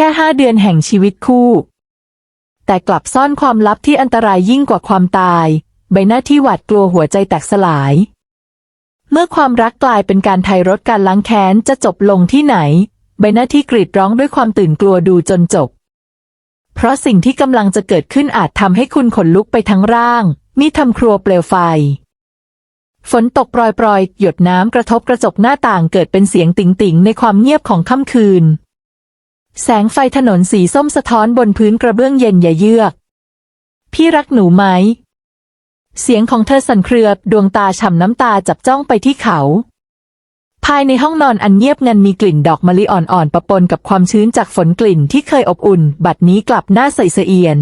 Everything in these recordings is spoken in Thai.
ค่ห้าเดือนแห่งชีวิตคู่ แต่กลับซ่อนความลับที่อันตรายยิ่งกว่าความตาย ใบหน้าที่หวาดกลัวหัวใจแตกสลาย เมื่อความรักกลายเป็นการไถ่รถการล้างแค้นจะจบลงที่ไหน ใบหน้าที่กรีดร้องด้วยความตื่นกลัวดูจนจบ เพราะสิ่งที่กำลังจะเกิดขึ้นอาจทำให้คุณขนลุกไปทั้งร่างมีทำครัวเปลวไฟฝนตกปรอยๆ หยดน้ำกระทบกระจกหน้าต่างเกิดเป็นเสียงติ๋งๆ ในความเงียบของค่ำคืน แสงไฟถนนสีส้มสะท้อนบนพื้นกระเบื้องเย็นอย่าเยือก พี่รักหนูไหม เสียงของเธอสั่นเครือ ดวงตาฉ่ำน้ำตาจับจ้องไปที่เขา ภายในห้องนอนอันเงียบงันมีกลิ่นดอกมะลิอ่อนๆปะปนกับความชื้นจากฝนกลิ่นที่เคยอบอุ่น บัดนี้กลับหน้าใสเสเอียน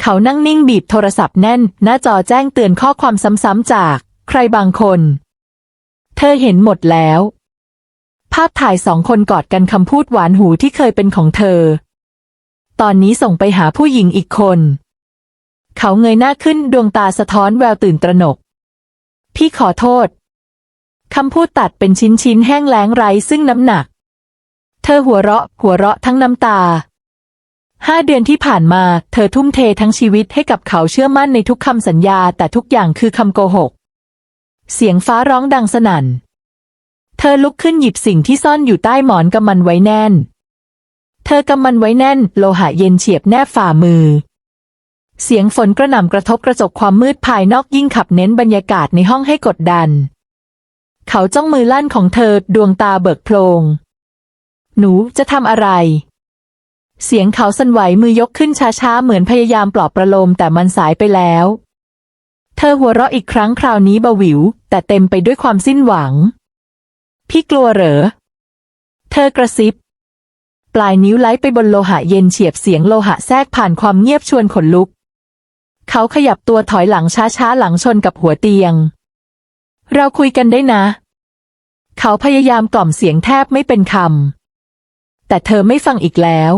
เขานั่งนิ่งบีบโทรศัพท์แน่น หน้าจอแจ้งเตือนข้อความซ้ำๆจาก ใครบางคน เธอเห็นหมดแล้วาพถ่ายสองคนกอดกันคำพูดหวานหูที่เคยเป็นของเธอ ตอนนี้ส่งไปหาผู้หญิงอีกคน เขาเงยหน้าขึ้นดวงตาสะท้อนแววตื่นตระหนก พี่ขอโทษ คำพูดตัดเป็นชิ้นๆแห้งแล้งไร้ซึ่งน้ำหนัก เธอหัวเราะ หัวเราะทั้งน้ำตาห้าเดือนที่ผ่านมาเธอทุ่มเททั้งชีวิตให้กับเขาเชื่อมั่นในทุกคำสัญญาแต่ทุกอย่างคือคำโกหก เสียงฟ้าร้องดังสนั่น เธอลุกขึ้นหยิบสิ่งที่ซ่อนอยู่ใต้หมอนกำมันไว้แน่น เธอกำมันไว้แน่น โลหะเย็นเฉียบแนบฝ่ามือ เสียงฝนกระหน่ำกระทบกระจกความมืดภายนอกยิ่งขับเน้นบรรยากาศในห้องให้กดดัน เขาจ้องมือลั่นของเธอดวงตาเบิกโพลง หนูจะทำอะไร เสียงเขาสั่นไหวมือยกขึ้นช้าๆเหมือนพยายามปลอบประโลมแต่มันสายไปแล้ว เธอหัวเราะอีกครั้งคราวนี้เบาหวิว แต่เต็มไปด้วยความสิ้นหวัง พี่กลัวเหรอ เธอกระซิบ ปลายนิ้วไล้ไปบนโลหะเย็นเฉียบเสียงโลหะแทรกผ่านความเงียบชวนขนลุก เขาขยับตัวถอยหลังช้าๆหลังชนกับหัวเตียง เราคุยกันได้นะ เขาพยายามกล่อมเสียงแทบไม่เป็นคำ แต่เธอไม่ฟังอีกแล้ว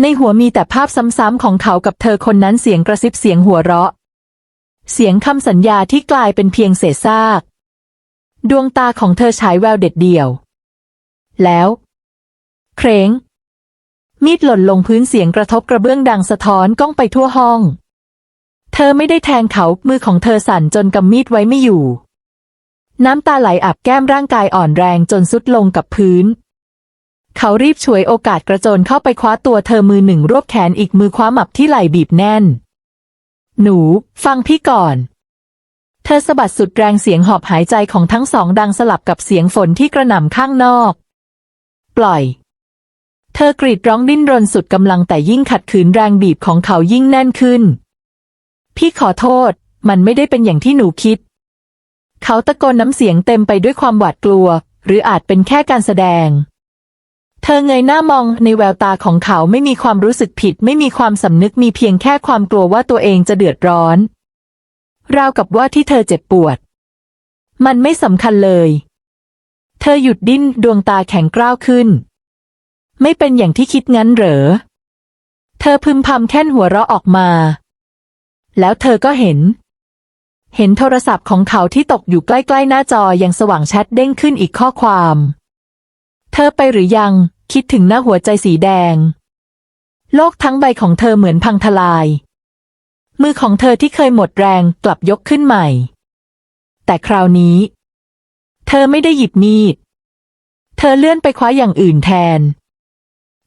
ในหัวมีแต่ภาพซ้ำๆของเขากับเธอคนนั้นเสียงกระซิบเสียงหัวเราะ เสียงคำสัญญาที่กลายเป็นเพียงเศษซาก ดวงตาของเธอฉายแววเด็ดเดี่ยว แล้ว เครงมีดหล่นลงพื้นเสียงกระทบกระเบื้องดังสะท้อนก้องไปทั่วห้อง เธอไม่ได้แทงเขามือของเธอสั่นจนกำมีดไว้ไม่อยู่ น้ำตาไหลอาบแก้มร่างกายอ่อนแรงจนสุดลงกับพื้น เขารีบฉวยโอกาสกระโจนเข้าไปคว้าตัวเธอมือหนึ่งรวบแขนอีกมือคว้าหมับที่ไหล่บีบแน่น หนู ฟังพี่ก่อน เธอสะบัดสุดแรงเสียงหอบหายใจของทั้งสองดังสลับกับเสียงฝนที่กระหน่ำข้างนอก ปล่อย เธอกรีดร้องดิ้นรนสุดกำลังแต่ยิ่งขัดขืนแรงบีบของเขายิ่งแน่นขึ้น พี่ขอโทษ มันไม่ได้เป็นอย่างที่หนูคิด เขาตะโกนน้ำเสียงเต็มไปด้วยความหวาดกลัว หรืออาจเป็นแค่การแสดง เธอเงยหน้ามองในแววตาของเขาไม่มีความรู้สึกผิด ไม่มีความสำนึกมีเพียงแค่ความกลัวว่าตัวเองจะเดือดร้อน ราวกับว่าที่เธอเจ็บปวด มันไม่สำคัญเลย เธอหยุดดิ้นดวงตาแข็งกร้าวขึ้น ไม่เป็นอย่างที่คิดงั้นเหรอ เธอพึมพำแค่นหัวเราะออกมา แล้วเธอก็เห็น เห็นโทรศัพท์ของเขาที่ตกอยู่ใกล้ๆหน้าจอยังสว่างแชทเด้งขึ้นอีกข้อความ เธอไปหรือยังคิดถึงหน้าหัวใจสีแดง โลกทั้งใบของเธอเหมือนพังทลาย มือของเธอที่เคยหมดแรงกลับยกขึ้นใหม่ แต่คราวนี้ เธอไม่ได้หยิบมีด เธอเลื่อนไปคว้าอย่างอื่นแทน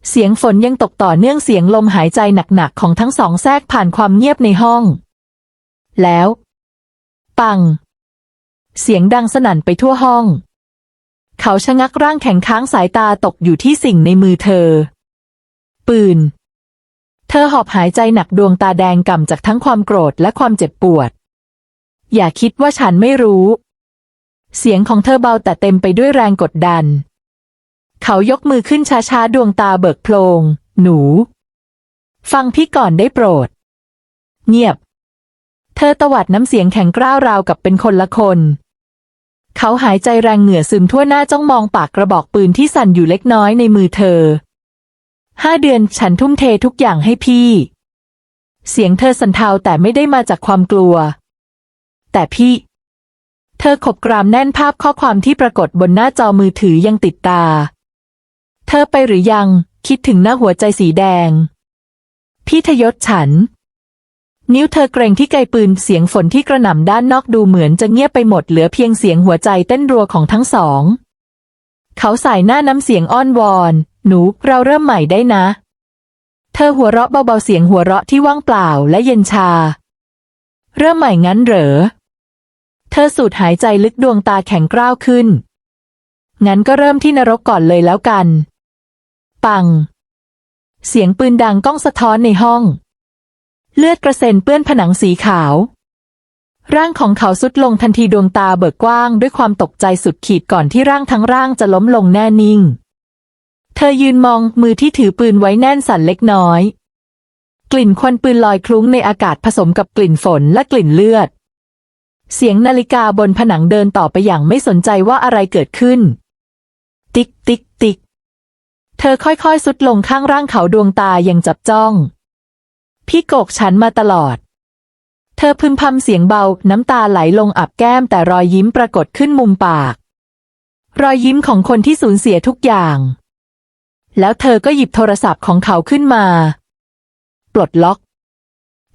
เสียงฝนยังตกต่อเนื่องเสียงลมหายใจหนักๆของทั้งสองแทรกผ่านความเงียบในห้อง แล้ว ปัง เสียงดังสนั่นไปทั่วห้อง เขาชะงักร่างแข็งค้างสายตาตกอยู่ที่สิ่งในมือเธอ ปืน ธอหอบหายใจหนักดวงตาแดงก่ำจากทั้งความโกรธและความเจ็บปวด อย่าคิดว่าฉันไม่รู้ เสียงของเธอเบาแต่เต็มไปด้วยแรงกดดัน เขายกมือขึ้นช้าๆ ดวงตาเบิกโพลง หนู ฟังพี่ก่อนได้โปรด เงียบ เธอตวัดน้ำเสียงแข็งกร้าวราวกับเป็นคนละคน เขาหายใจแรงเหงื่อซึมทั่วหน้าจ้องมองปากกระบอกปืนที่สั่นอยู่เล็กน้อยในมือเธอ ห้าเดือนฉันทุ่มเททุกอย่างให้พี่ เสียงเธอสันเทาแต่ไม่ได้มาจากความกลัว แต่พี่ เธอขบกรามแน่นภาพข้อความที่ปรากฏบนหน้าจอมือถือยังติดตา เธอไปหรือยังคิดถึงหน้าหัวใจสีแดง พี่ทยศฉัน นิ้วเธอเกรงที่ไกลปืนเสียงฝนที่กระหน่ำด้านนอกดูเหมือนจะเงียบไปหมดเหลือเพียงเสียงหัวใจเต้นรัวของทั้งสอง เขาใส่หน้าน้ำเสียงอ้อนวอน หนูเราเริ่มใหม่ได้นะ เธอหัวเราะเบาๆเสียงหัวเราะที่ว่างเปล่าและเย็นชา เริ่มใหม่งั้นเหรอ เธอสูดหายใจลึกดวงตาแข็งกร้าวขึ้น งั้นก็เริ่มที่นรกก่อนเลยแล้วกัน ปัง เสียงปืนดังก้องสะท้อนในห้อง เลือดกระเซ็นเปื้อนผนังสีขาว ร่างของเขาสุดลงทันทีดวงตาเบิกกว้างด้วยความตกใจสุดขีดก่อนที่ร่างทั้งร่างจะล้มลงแน่นิ่ง เธอยืนมองมือที่ถือปืนไว้แน่นสั่นเล็กน้อย กลิ่นควันปืนลอยคลุ้งในอากาศผสมกับกลิ่นฝนและกลิ่นเลือด เสียงนาฬิกาบนผนังเดินต่อไปอย่างไม่สนใจว่าอะไรเกิดขึ้น ติ๊กติ๊กติ๊กเธอค่อยๆสุดลงข้างร่างเขาดวงตายังจับจ้อง พี่โกกฉันมาตลอด เธอพึมพำเสียงเบา น้ำตาไหลลงอับแก้มแต่รอยยิ้มปรากฏขึ้นมุมปาก รอยยิ้มของคนที่สูญเสียทุกอย่าง แล้วเธอก็หยิบโทรศัพท์ของเขาขึ้นมา ปลดล็อก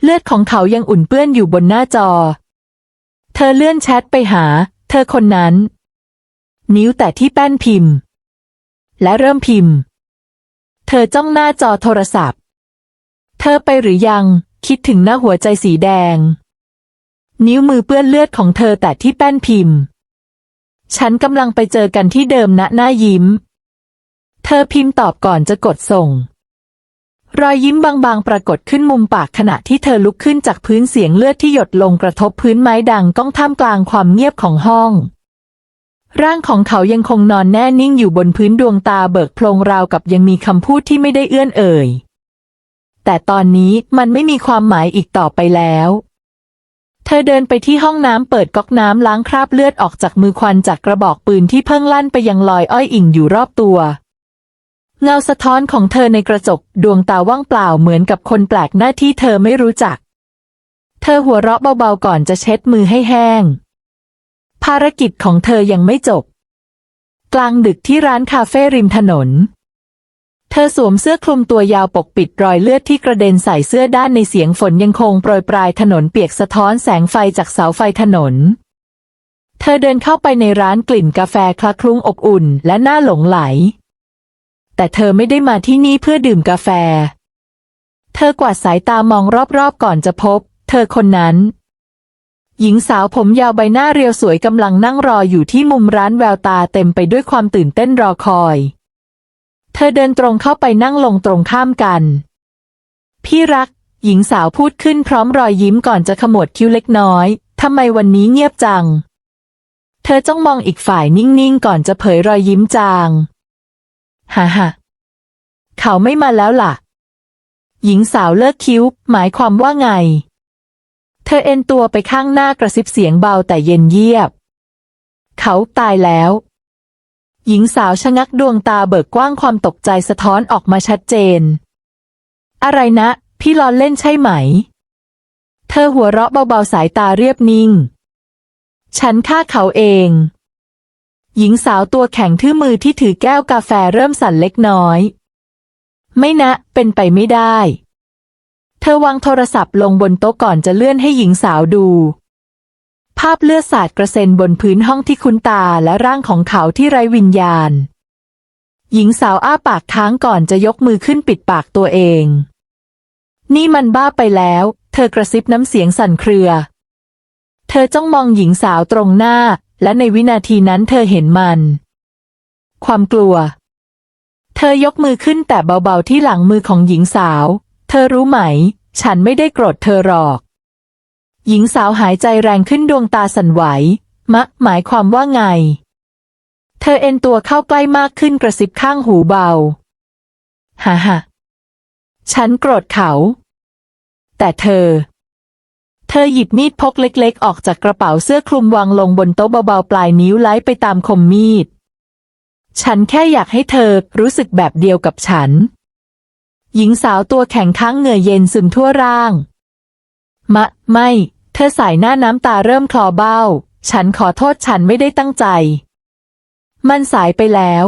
เลือดของเขายังอุ่นเปื้อนอยู่บนหน้าจอ เธอเลื่อนแชทไปหา เธอคนนั้น นิ้วแต่ที่แป้นพิมพ์ และเริ่มพิมพ์ เธอจ้องหน้าจอโทรศัพท์ เธอไปหรือยัง คิดถึงหน้าหัวใจสีแดง นิ้วมือเปื้อนเลือดของเธอแต่ที่แป้นพิมพ์ ฉันกำลังไปเจอกันที่เดิมณหน้ายิ้ม ธอพิมพ์ตอบก่อนจะกดส่ง รอยยิ้มบางๆ ปรากฏขึ้นมุมปากขณะที่เธอลุกขึ้นจากพื้นเสียงเลือดที่หยดลงกระทบพื้นไม้ดังก้องท่ามกลางความเงียบของห้อง ร่างของเขายังคงนอนแน่นิ่งอยู่บนพื้นดวงตาเบิกโพลงราวกับยังมีคำพูดที่ไม่ได้เอื้อนเอ่ย แต่ตอนนี้มันไม่มีความหมายอีกต่อไปแล้ว เธอเดินไปที่ห้องน้ำเปิดก๊อกน้ำล้างคราบเลือดออกจากมือควันจากกระบอกปืนที่เพิ่งลั่นไปยังลอยอ้อยอิ่งอยู่รอบตัว เงาสะท้อนของเธอในกระจกดวงตาว่างเปล่าเหมือนกับคนแปลกหน้าที่เธอไม่รู้จัก เธอหัวเราะเบาๆก่อนจะเช็ดมือให้แห้ง ภารกิจของเธอยังไม่จบ กลางดึกที่ร้านคาเฟ่ริมถนน เธอสวมเสื้อคลุมตัวยาวปกปิดรอยเลือดที่กระเด็นใส่เสื้อด้านในเสียงฝนยังคงโปรยปลายถนนเปียกสะท้อนแสงไฟจากเสาไฟถนน เธอเดินเข้าไปในร้านกลิ่นกาแฟคละคลุ้งอบอุ่นและน่าหลงไหล แต่เธอไม่ได้มาที่นี่เพื่อดื่มกาแฟ เธอกวาดสายตามองรอบๆก่อนจะพบ เธอคนนั้น หญิงสาวผมยาวใบหน้าเรียวสวยกำลังนั่งรออยู่ที่มุมร้านแววตาเต็มไปด้วยความตื่นเต้นรอคอย เธอเดินตรงเข้าไปนั่งลงตรงข้ามกัน พี่รัก หญิงสาวพูดขึ้นพร้อมรอยยิ้มก่อนจะขมวดคิ้วเล็กน้อยทำไมวันนี้เงียบจัง เธอจ้องมองอีกฝ่ายนิ่งๆ ก่อนจะเผยรอยยิ้มจาง ฮ่าฮ่าเขาไม่มาแล้วล่ะ หญิงสาวเลิกคิ้ว หมายความว่าไง เธอเอ็นตัวไปข้างหน้ากระซิบเสียงเบาแต่เย็นเยียบ เขาตายแล้ว หญิงสาวชะงักดวงตาเบิกกว้างความตกใจสะท้อนออกมาชัดเจน อะไรนะ พี่ล้อเล่นใช่ไหม เธอหัวเราะเบาๆสายตาเรียบนิ่ง ฉันฆ่าเขาเอง หญิงสาวตัวแข็งทื่อมือที่ถือแก้วกาแฟเริ่มสั่นเล็กน้อย ไม่นะ เป็นไปไม่ได้ เธอวางโทรศัพท์ลงบนโต๊ะก่อนจะเลื่อนให้หญิงสาวดู ภาพเลือดสาดกระเซ็นบนพื้นห้องที่คุ้นตาและร่างของเขาที่ไร้วิญญาณ หญิงสาวอ้าปากค้างก่อนจะยกมือขึ้นปิดปากตัวเอง นี่มันบ้าไปแล้ว เธอกระซิบน้ำเสียงสั่นเครือ เธอจ้องมองหญิงสาวตรงหน้า และในวินาทีนั้นเธอเห็นมัน ความกลัว เธอยกมือขึ้นแต่เบาๆที่หลังมือของหญิงสาว เธอรู้ไหม ฉันไม่ได้โกรธเธอหรอก หญิงสาวหายใจแรงขึ้นดวงตาสั่นไหว มะ หมายความว่าไง เธอเอ็นตัวเข้าใกล้มากขึ้นกระซิบข้างหูเบาฮ่าฮ่าฉันโกรธเขา แต่เธอ เธอหยิบมีดพกเล็กๆ ออกจากกระเป๋าเสื้อคลุมวางลงบนโต๊ะเบาๆ ปลายนิ้วไล้ไปตามคมมีด ฉันแค่อยากให้เธอรู้สึกแบบเดียวกับฉัน หญิงสาวตัวแข็งค้างเหงื่อเย็นซึมทั่วร่าง มะ ไม่ เธอสายหน้าน้ำตาเริ่มคลอเบ้า ฉันขอโทษฉันไม่ได้ตั้งใจ มันสายไปแล้ว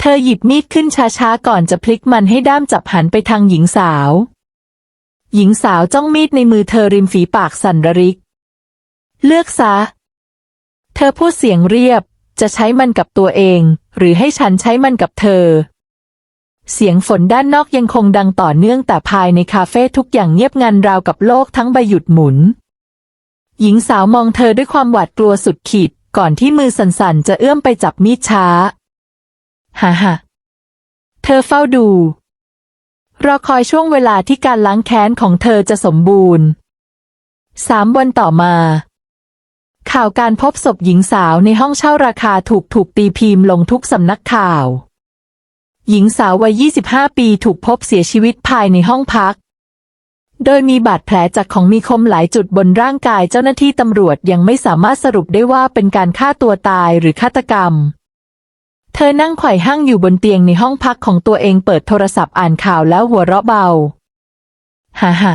เธอหยิบมีดขึ้นช้าๆ ก่อนจะพลิกมันให้ด้ามจับหันไปทางหญิงสาว หญิงสาวจ้องมีดในมือเธอริมฝีปากสั่นระริก เลือกซะ เธอพูดเสียงเรียบ จะใช้มันกับตัวเอง หรือให้ฉันใช้มันกับเธอ เสียงฝนด้านนอกยังคงดังต่อเนื่องแต่ภายในคาเฟ่ทุกอย่างเงียบงันราวกับโลกทั้งใบหยุดหมุน หญิงสาวมองเธอด้วยความหวาดกลัวสุดขีด ก่อนที่มือสั่นๆ จะเอื้อมไปจับมีดช้า ฮ่าฮ่าเธอเฝ้าดู รอคอยช่วงเวลาที่การล้างแค้นของเธอจะสมบูรณ์สามวันต่อมา ข่าวการพบศพหญิงสาวในห้องเช่าราคาถูกถูกตีพิมพ์ลงทุกสำนักข่าว หญิงสาววัย 25 ปีถูกพบเสียชีวิตภายในห้องพัก โดยมีบาดแผลจากของมีคมหลายจุดบนร่างกายเจ้าหน้าที่ตำรวจยังไม่สามารถสรุปได้ว่าเป็นการฆ่าตัวตายหรือฆาตกรรม ธอนั่งไขว่ห้างอยู่บนเตียงในห้องพักของตัวเองเปิดโทรศัพท์อ่านข่าวแล้วหัวเราะเบา ฮ่าฮ่า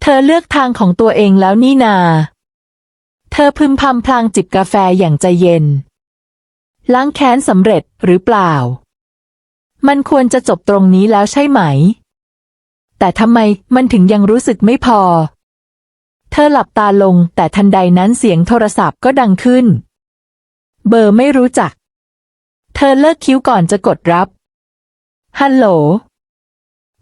เธอเลือกทางของตัวเองแล้วนี่นา เธอพึมพำพลางจิบกาแฟอย่างใจเย็น ล้างแค้นสำเร็จหรือเปล่า มันควรจะจบตรงนี้แล้วใช่ไหม แต่ทำไมมันถึงยังรู้สึกไม่พอ เธอหลับตาลงแต่ทันใดนั้นเสียงโทรศัพท์ก็ดังขึ้น เบอร์ไม่รู้จัก เธอเลิกคิ้วก่อนจะกดรับ ฮัลโหล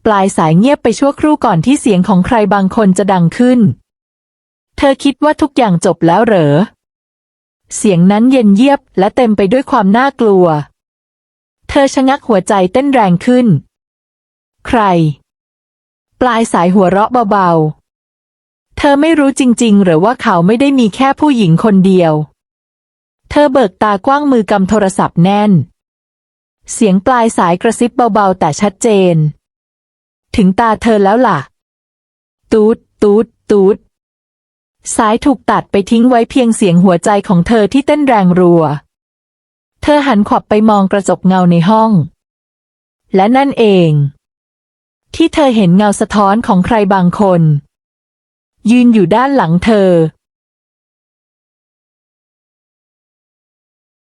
ปลายสายเงียบไปชั่วครู่ก่อนที่เสียงของใครบางคนจะดังขึ้น เธอคิดว่าทุกอย่างจบแล้วเหรอ เสียงนั้นเย็นเยียบและเต็มไปด้วยความน่ากลัว เธอชะงักหัวใจเต้นแรงขึ้น ใคร ปลายสายหัวเราะเบาๆ เธอไม่รู้จริงๆ หรือว่าเขาไม่ได้มีแค่ผู้หญิงคนเดียว เธอเบิกตากว้างมือกำโทรศัพท์แน่น เสียงปลายสายกระซิบเบาๆ แต่ชัดเจน ถึงตาเธอแล้วล่ะ ตูดตูดตูดสายถูกตัดไปทิ้งไว้เพียงเสียงหัวใจของเธอที่เต้นแรงรัว เธอหันขวับไปมองกระจกเงาในห้อง และนั่นเอง ที่เธอเห็นเงาสะท้อนของใครบางคน ยืนอยู่ด้านหลังเธอ